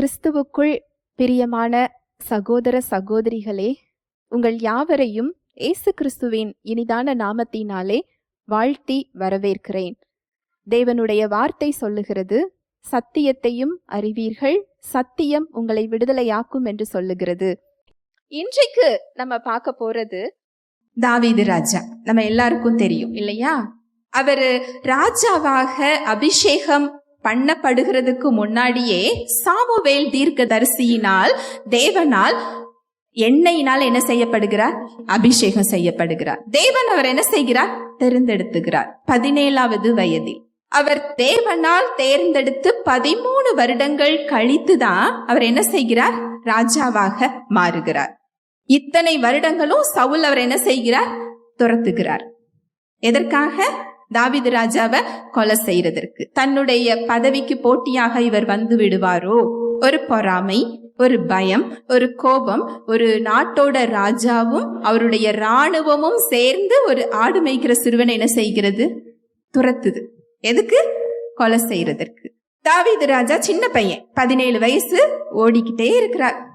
கிறிஸ்துவுக்குள் பிரியமான சகோதர சகோதரிகளே உங்கள் யாவரையும் இயேசு கிறிஸ்துவின் இனிதான நாமத்தினாலே வாழ்த்தி வரவேற்கிறேன். தேவனுடைய வார்த்தை சொல்லுகிறது சத்தியத்தையும் அறிவீர்கள் சத்தியம் உங்களை விடுதலையாக்கும் என்று சொல்லுகிறது. இன்றைக்கு நம்ம பார்க்க போறது தாவீது ராஜா. நம்ம எல்லாருக்கும் தெரியும் இல்லையா? அவரு ராஜாவாக அபிஷேகம் பண்ணப்படுகிறதுக்கு முன்னாடியே சாமுவேல் தீர்க்கதரிசியினால் தேவனால் எண்ணெயினால் என்ன செய்யப்படுகிறார்? அபிஷேகம் செய்யப்படுகிறார். தேவன் அவர் என்ன செய்கிறார்? தேர்ந்தெடுத்துகிறார். பதினேழாவது வயதில். அவர் தேவனால் தேர்ந்தெடுத்து பதிமூணு வருடங்கள் கழித்துதான் அவர் என்ன செய்கிறார்? ராஜாவாக மாறுகிறார். இத்தனை வருடங்களும் சவுல் அவர் என்ன செய்கிறார்? துரத்துகிறார். எதற்காக? தாவிது ராஜாவை கொலை செய்யறதற்கு. தன்னுடைய பதவிக்கு போட்டியாக இவர் வந்து விடுவாரோ? ஒரு பொறாமை ஒரு பயம் ஒரு கோபம் ஒரு நாட்டோட ராஜாவும் அவருடைய ராணுவமும் சேர்ந்து ஒரு ஆடு மேய்க்கிற சிறுவனை என்ன செய்கிறது? துரத்துது. எதுக்கு? கொலை செய்யறதற்கு. தாவீது ராஜா சின்ன பையன் பதினேழு வயசு ஓடிக்கிட்டே இருக்கிறார்.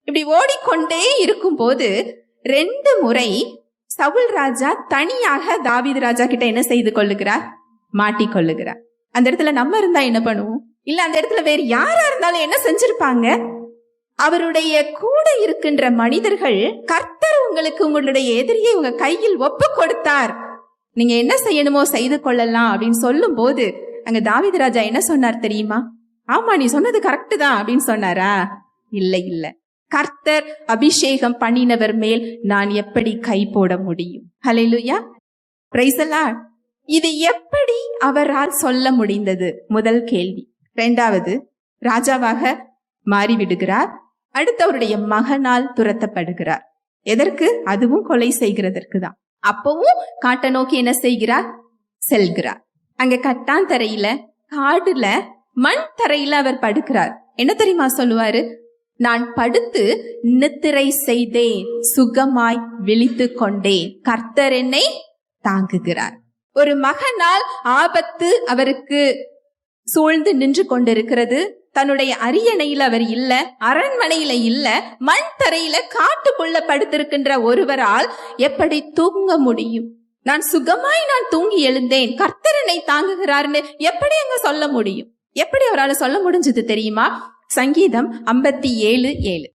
இப்படி ஓடிக்கொண்டே இருக்கும் போது ரெண்டு முறை சவுல் ராஜா தனியாக தாவீது ராஜா கிட்ட என்ன செய்து கொள்ளுகிறார்? மாட்டிக்கொள்ளுகிறார் அந்த இடத்துல நம்ம இருந்தா என்ன பண்ணுவோம்? இல்ல அந்த இடத்துல வேற யாரா இருந்தாலும் என்ன செஞ்சிருப்பாங்க? அவருடைய கூட இருக்கின்ற மனிதர்கள் கர்த்தர் உங்களுக்கு உங்களுடைய எதிரியை உங்க கையில் ஒப்பு கொடுத்தார். நீங்க என்ன செய்யணுமோ செய்து கொள்ளலாம் அப்படின்னு சொல்லும் போது அங்க தாவீது ராஜா என்ன சொன்னார் தெரியுமா? ஆமா நீ சொன்னது கரெக்டு தான் அப்படின்னு சொன்னாரா? இல்ல இல்ல. கர்த்தர் அபிஷேகம் பண்ணினவர் மேல் நான் எப்படி கை போட முடியும்? ஹலெலுயா பிரைசலா இது எப்படி அவரால் சொல்ல முடிந்தது? முதல் கேள்வி. இரண்டாவது ராஜாவாக மாறிவிடுகிறார். அடுத்தவருடைய மகனால் துரத்தப்படுகிறார். எதற்கு? அதுவும் கொலை செய்கிறதற்கு தான். அப்பவும் காட்டை நோக்கி என்ன செய்கிறார்? செல்கிறார். அங்க கட்டான் தரையில காடுல மண் தரையில அவர் படுக்கிறார். என்ன தெரியுமா சொல்லுவாரு? நான் படுத்து நித்திரை செய்தேன் சுகமாய் விழித்து கொண்டேன். கர்த்தர் என்னை தாங்குகிறார். ஒரு மகனால் ஆபத்து அவருக்கு சூழ்ந்து நின்று கொண்டிருக்கிறது. தன்னுடைய அரியணையில் அவர் இல்ல அரண்மனையில இல்ல மண் தரையில காட்டுக்குள்ள படுத்திருக்கின்ற ஒருவரால் எப்படி தூங்க முடியும்? நான் சுகமாய் நான் தூங்கி எழுந்தேன். கர்த்தரனை தாங்குகிறார்னு எப்படி அங்க சொல்ல முடியும்? எப்படி அவரால் சொல்ல முடிஞ்சது தெரியுமா? சங்கீதம் ஐம்பத்தி ஏழு ஏழு.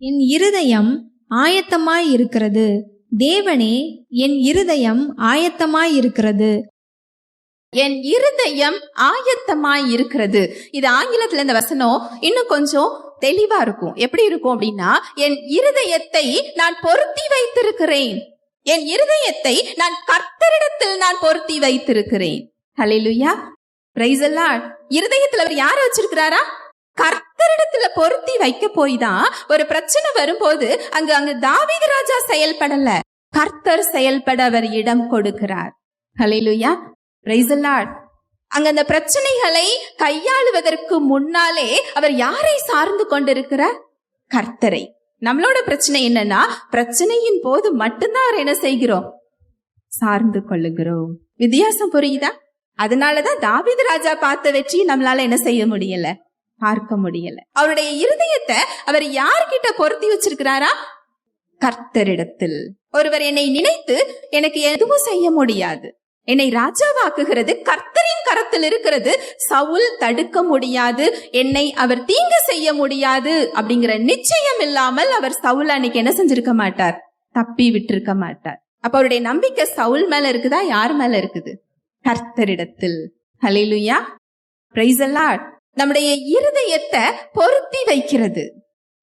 என் இருதயம் ஆயத்தமாய் இருக்கிறது. தேவனே என் இருதயம் ஆயத்தமாய் இருக்கிறது. என் இருதயம் ஆயத்தமாய் இருக்கிறது. இது ஆங்கிலத்துல இந்த வசனம் இன்னும் கொஞ்சம் தெளிவா இருக்கும். எப்படி இருக்கும் அப்படின்னா என் இருதயத்தை நான் பொருத்தி வைத்திருக்கிறேன். என் இருதயத்தை நான் கர்த்தரிடத்தில் நான் பொருத்தி வைத்திருக்கிறேன். ஹalleluya பிரைஸ் எல்லாம் இருதயத்துல அவர் யார வச்சிருக்கிறாரா? கர்த்தரிடத்துல பொருத்தி வைக்க போய் தான் ஒரு பிரச்சனை வரும்போது அங்க அங்க தாவீது ராஜா செயல்படல. கர்த்தர் செயல்பட அவர் இடம் கொடுக்கிறார். ஹலிலுயா பிரைஸ் அங்க அந்த பிரச்சனைகளை கையாளுவதற்கு முன்னாலே அவர் யாரை சார்ந்து கொண்டிருக்கிறார்? கர்த்தரை. நம்மளோட பிரச்சனை என்னன்னா பிரச்சனையின் போது மட்டும்தான் அவர் என்ன செய்கிறோம்? சார்ந்து கொள்ளுகிறோம். வித்தியாசம் புரியுதா? அதனாலதான் தாவீது ராஜா பார்த்த வெற்றி நம்மளால என்ன செய்ய முடியல? பார்க்க முடியல. அவருடைய இருதயத்தை அவர் யார்கிட்ட பொருத்தி வச்சிருக்கிறாரா? கர்த்தரிடத்தில். ஒருவர் என்னை நினைத்து எனக்கு எதுவும் செய்ய முடியாது. என்னை ராஜாவாக்குகிறது கர்த்தரின் கரத்தில் இருக்கிறது. சவுல் தடுக்க முடியாது என்னை அவர் தீங்கு செய்ய முடியாது அப்படிங்கிற நிச்சயம் இல்லாமல் அவர் சவுல் அன்னைக்கு என்ன செஞ்சிருக்க மாட்டார்? தப்பி விட்டிருக்க மாட்டார். அப்ப அவருடைய நம்பிக்கை சவுல் மேல இருக்குதா? யார் மேல இருக்குது? கர்த்தரிடத்தில். ஹலிலுயா பிரைஸ் அல்லாட் நம்முடைய இருதயத்தை பொருத்தி வைக்கிறது.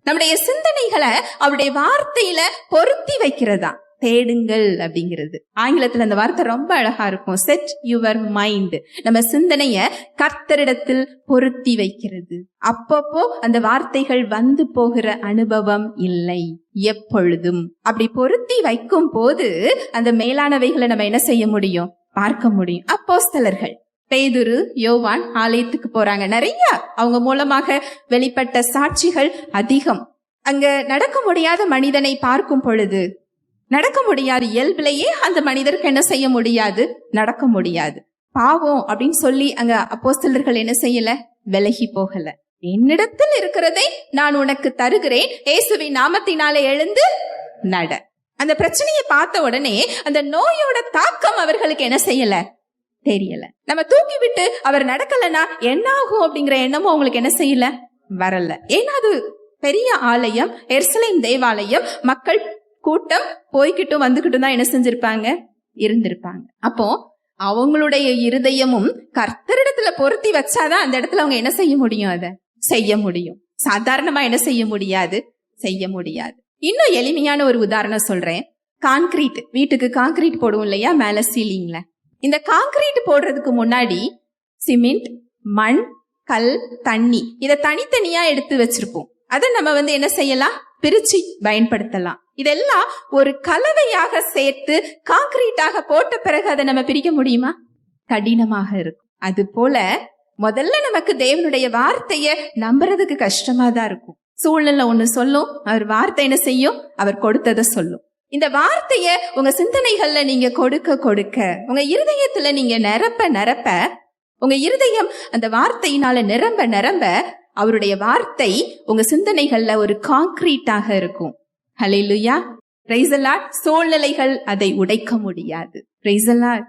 நம்முடைய சிந்தனைகளை அவருடைய வார்த்தையில பொருத்தி வைக்கிறதா? தேடுங்கள் அப்படிங்கிறது. ஆங்கிலத்துல அந்த வார்த்தை ரொம்ப அழகா இருக்கும். செட் யுவர் மைண்ட் நம்ம சிந்தனைய கர்த்தரிடத்தில் பொருத்தி வைக்கிறது. அப்பப்போ அந்த வார்த்தைகள் வந்து போகிற அனுபவம் இல்லை. எப்பொழுதும். அப்படி பொருத்தி வைக்கும் போது அந்த மேலானவைகளை நம்ம என்ன செய்ய முடியும்? பார்க்க முடியும். அப்போஸ்தலர்கள். பேதுரு யோவான் ஆலயத்துக்கு போறாங்க. நிறைய அவங்க மூலமாக வெளிப்பட்ட சாட்சிகள் அதிகம். அங்க நடக்க முடியாத மனிதனை பார்க்கும் பொழுது நடக்க முடியாது இயல்பிலேயே அந்த மனிதருக்கு என்ன செய்ய முடியாது? நடக்க முடியாது. பாவம் அப்படின்னு சொல்லி அங்க அப்போஸ்தலர்கள் என்ன செய்யல? விலகி போகல. என்னிடத்தில் இருக்கிறதை நான் உனக்கு தருகிறேன். இயேசுவின் நாமத்தினாலே எழுந்து நட. அந்த பிரச்சனையை பார்த்த உடனே அந்த நோயோட தாக்கம் அவர்களுக்கு என்ன செய்யல? தெரியல. நம்ம தூக்கி விட்டு அவர் நடக்கலைன்னா என்ன ஆகும் அப்படிங்கிற எண்ணமும் அவங்களுக்கு என்ன செய்யல? வரல. ஏன்னா அது பெரிய ஆலயம் எர்சலேம் தேவாலயம் மக்கள் கூட்டம் போய்கிட்டும் வந்துகிட்டும் தான் என்ன செஞ்சிருப்பாங்க? இருந்திருப்பாங்க. அப்போ அவங்களுடைய இருதயமும் கர்த்தரிடத்துல பொருத்தி வச்சாதான் அந்த இடத்துல அவங்க என்ன செய்ய முடியும் அதை? செய்ய முடியும். சாதாரணமா என்ன செய்ய முடியாது? செய்ய முடியாது. இன்னும் எளிமையான ஒரு உதாரணம் சொல்றேன். கான்கிரீட். வீட்டுக்கு கான்கிரீட் போடுவோம் இல்லையா? மேல சீலிங்ல. இந்த காங்கிரீட் போடுறதுக்கு முன்னாடி சிமெண்ட் மண் கல் தண்ணி இதை தனித்தனியா எடுத்து வச்சிருப்போம். அதை நம்ம வந்து என்ன செய்யலாம்? பிரிச்சு பயன்படுத்தலாம். இதெல்லாம் ஒரு கலவையாக சேர்த்து காங்கிரீட்டாக போட்ட பிறகு அதை நம்ம பிரிக்க முடியுமா? கடினமாக இருக்கும். அது போல முதல்ல நமக்கு தேவனுடைய வார்த்தைய நம்புறதுக்கு கஷ்டமா தான் இருக்கும். சூழ்நிலை ஒண்ணு சொல்லும் அவர் வார்த்தை என்ன செய்யும்? அவர் கொடுத்ததை சொல்லும். இந்த வார்த்தைய உங்க சிந்தனைகள்ல நீங்க கொடுக்க கொடுக்க உங்க இருதயத்துல நீங்க நிரப்ப நிரப்ப உங்க இருதயம் அந்த வார்த்தையினால நிரம்ப நிரம்ப அவருடைய வார்த்தை உங்க சிந்தனைகள்ல ஒரு காங்கிரீட்டாக இருக்கும். ஹalleluya பிரைசலாட் சூழ்நிலைகள் அதை உடைக்க முடியாது. பிரைசலாட்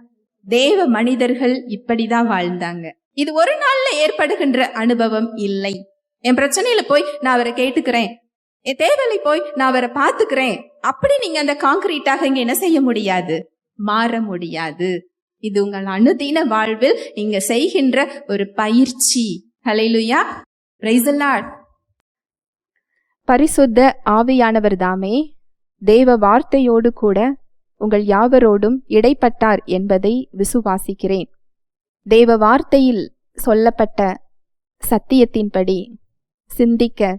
தேவ மனிதர்கள் இப்படிதான் வாழ்ந்தாங்க. இது ஒரு நாள்ல ஏற்படுகின்ற அனுபவம் இல்லை. என் பிரச்சனையில போய் நான் அவரை கேட்டுக்கிறேன். என் தேவலை போய் நான் அவரை பார்த்துக்கிறேன். அப்படி நீங்க அந்த கான்கிரீட்டாக இங்க என்ன செய்ய முடியாது? மாற முடியாது. இது உங்கள் அனுதின வாழ்வில் நீங்க செய்கின்ற ஒரு பயிற்சி. ஹalleluya பிரைசலாட் பரிசுத்த ஆவியானவர் தாமே தேவ வார்த்தையோடு கூட உங்கள் யாவரோடும் இடைப்பட்டார் என்பதை விசுவாசிக்கிறேன். தேவ வார்த்தையில் சொல்லப்பட்ட சத்தியத்தின்படி சிந்திக்க